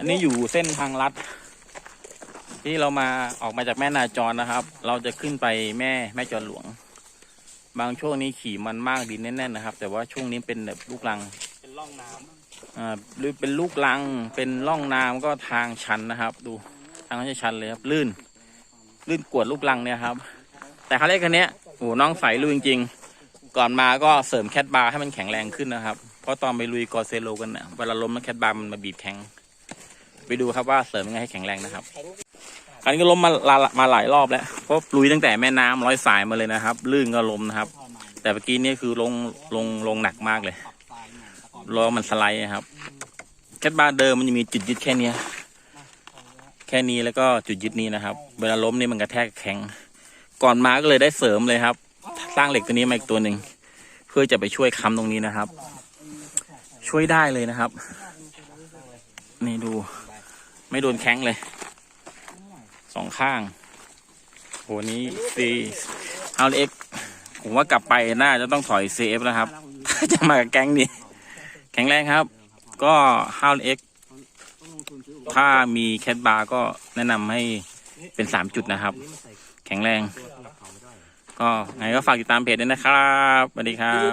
อันนี้อยู่เส้นทางลัด ที่เรามาออกมาจากแม่นาจรนะครับ เราจะขึ้นไปแม่แม่จรหลวง บางช่วงนี้ขี่มันมากดินแน่นๆนะครับ แต่ว่าช่วงนี้เป็นแบบลูกลังเป็นร่องน้อ่าหรือเป็นลูกลังเป็นร่องน้ำก็ทางชันนะครับ ดูทางก็จะชันเลยครับ ลื่น ลื่นกวดลูกลังเนี่ยครับ แต่ครั้งแรกคันเนี้ยโอ้โหน้องใสลุยจริง ๆ ก่อนมาก็เสริมแคทบาร์ให้มันแข็งแรงขึ้นนะครับ เพราะตอนไปลุยกอเซโลกันเนี่ยเวลาล้มแล้วแคทบาร์มันมาบีบแข็ง ไปดูครับว่าเสริมยังไงให้แข็งแรงนะครับอันนี้ก็ล้มมาลามาหลายรอบแล้วเพราะลุยตั้งแต่แม่น้ำร้อยสายมาเลยนะครับ ลื่นก็ล้มนะครับ แต่เมื่อกี้นี่คือลงลงลงหนักมากเลยล้อมันสไลด์ครับ แคทบาร์เดิมมันจะมีจุดยึดแค่นี้แค่นี้แล้วก็จุดยึดนี้นะครับ เวลาล้มนี่มันกระแทกแข็ง ก่อนมาก็เลยได้เสริมเลยครับ สร้างเหล็กตัวนี้มาอีกตัวหนึ่งเพื่อจะไปช่วยค้ำตรงนี้นะครับ ช่วยได้เลยนะครับ นี่ดู ไม่โดนแข้งเลย สองข้าง โหนี้ซีเอาเอ็กผมว่ากลับไปน่าจะต้องถอย CF แล้วครับถ้าจะมากับแก๊งนี้ แข็งแรงครับ ก็ฮาวเอ็กถ้ามีแคทบาร์ก็แนะนำให้เป็นสามจุดนะครับ แข็งแรง ก็ไงก็ฝากติดตามเพจด้วยนะครับสวัสดีครับ